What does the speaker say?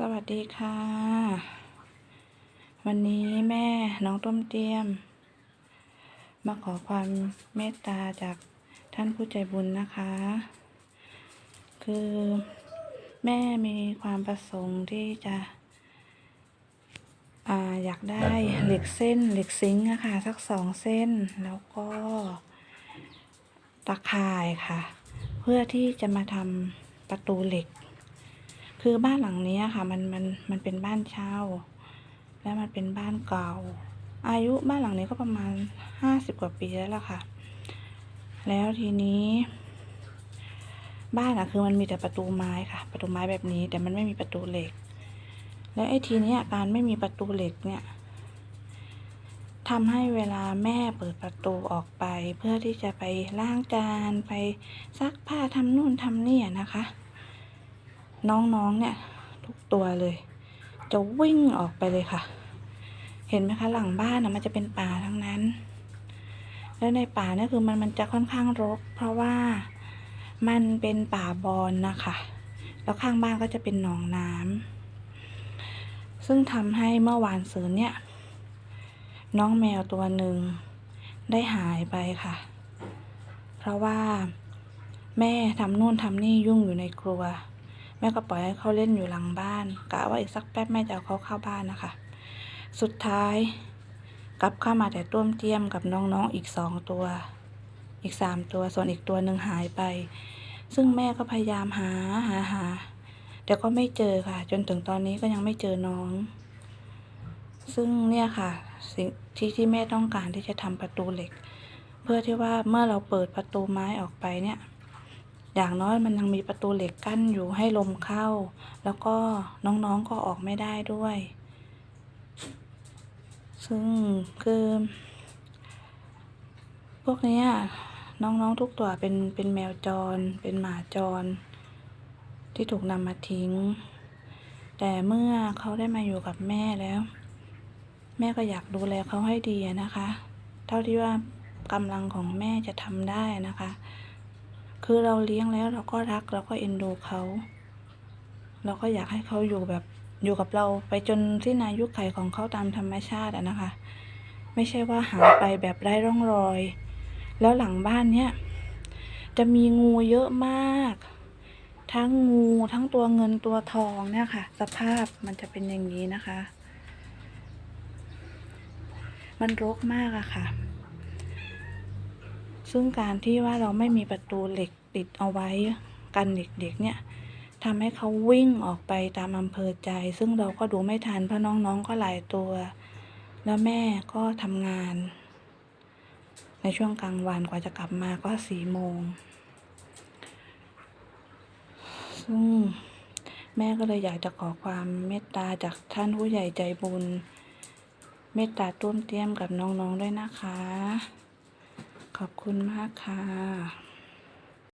สวัสดีค่ะ วันนี้แม่น้องต้มเตี้ยม มาขอความเมตตาจากท่านผู้ใจบุญนะคะ คือแม่มีความประสงค์ที่จะออยากได้เหล็กเส้นเหล็กซิงค์อะคะสักสองเส้นแล้วก็ตะข่ายค่ะ เพื่อที่จะมาทำประตูเหล็ก คือบ้านหลังนี้ค่ะ มันมันมันเป็นบ้านเช่า และมันเป็นบ้านเก่า อายุบ้านหลังนี้ก็ประมาณห้าสิบกว่าปีแล้วล่ะค่ะ แล้วทีนี้ บ้านอะคือมันมีแต่ประตูไม้ค่ะ ประตูไม้แบบนี้ แต่มันไม่มีประตูเหล็ก แล้วไอ้ทีนี้การไม่มีประตูเหล็กเนี่ยทำให้เวลาแม่เปิดประตูออกไป เพื่อที่จะไปล้างจานไปซักผ้าทำนู่นทำนี่นะคะ น้องๆเนี่ย ทุกตัวเลย จะวิ่งออกไปเลยค่ะ เห็นไหมคะหลังบ้านนะมันจะเป็นป่าทั้งนั้น แล้วในป่าเนี่ยคือมันมันจะค่อนข้างรก เพราะว่ามันเป็นป่าบอนนะคะ แล้วข้างบ้านก็จะเป็นหนองน้ำซึ่งทำให้เมื่อวานซืนเนี่ย น้องแมวตัวหนึ่งได้หายไปค่ะ เพราะว่าแม่ทำนู่นทำนี่ยุ่งอยู่ในครัว ม่ก็ปล่อยให้เขาเล่นอยู่หลังบ้านกะว่าอีกสักแป๊บแม่จะเอาเขาเข้าบ้านนะคะ สุดท้ายกลับเข้ามาแต่ต้วมเตี้ยมกับน้องๆอีกสองตัว อีกสามตัวส่วนอีกตัวหนึ่งหายไป ซึ่งแม่ก็พยายามหาหาหาแต่ก็ไม่เจอค่ะ จนถึงตอนนี้ก็ยังไม่เจอน้อง ซึ่งเนี่ยค่ะ สิ่งที่ที่แม่ต้องการที่จะทำประตูเหล็ก เพื่อที่ว่าเมื่อเราเปิดประตูไม้ออกไปเนี่ย อย่างน้อยมันยังมีประตูเหล็กกั้นอยู่ให้ลมเข้า แล้วก็น้องๆก็ออกไม่ได้ด้วย ซึ่งคือ พวกนี้น้องๆทุกตัวเป็นเป็นแมวจร เป็นหมาจร ที่ถูกนำมาทิ้ง แต่เมื่อเขาได้มาอยู่กับแม่แล้ว แม่ก็อยากดูแลเขาให้ดีนะคะ เท่าที่ว่ากำลังของแม่จะทำได้นะคะ คือเราเลี้ยงแล้วเราก็รักเราก็เอ็นดูเขา เราก็อยากให้เขาอยู่แบบอยู่กับเราไปจนที่นายุคไข่ของเขาตามธรรมชาติอะนะคะ ไม่ใช่ว่าหายไปแบบไร้ร่องรอย แล้วหลังบ้านเนี้ยจะมีงูเยอะมาก ทั้งงูทั้งตัวเงินตัวทองเนี่ยค่ะ สภาพมันจะเป็นอย่างนี้นะคะ มันรกมากอะค่ะ ซึ่งการที่ว่าเราไม่มีประตูเหล็กติดเอาไว้กันเด็กๆเนี่ยทำให้เขาวิ่งออกไปตามอำเภอใจ ซึ่งเราก็ดูไม่ทันเพราะน้องๆก็หลายตัว แล้วแม่ก็ทำงาน ในช่วงกลางวันกว่าจะกลับมาก็สี่โมงซึ่งแม่ก็เลยอยากจะขอความเมตตาจากท่านผู้ใหญ่ใจบุญ เมตตาต้วมเตี้ยมกับน้องๆด้วยนะคะ ขอบคุณมากค่ะ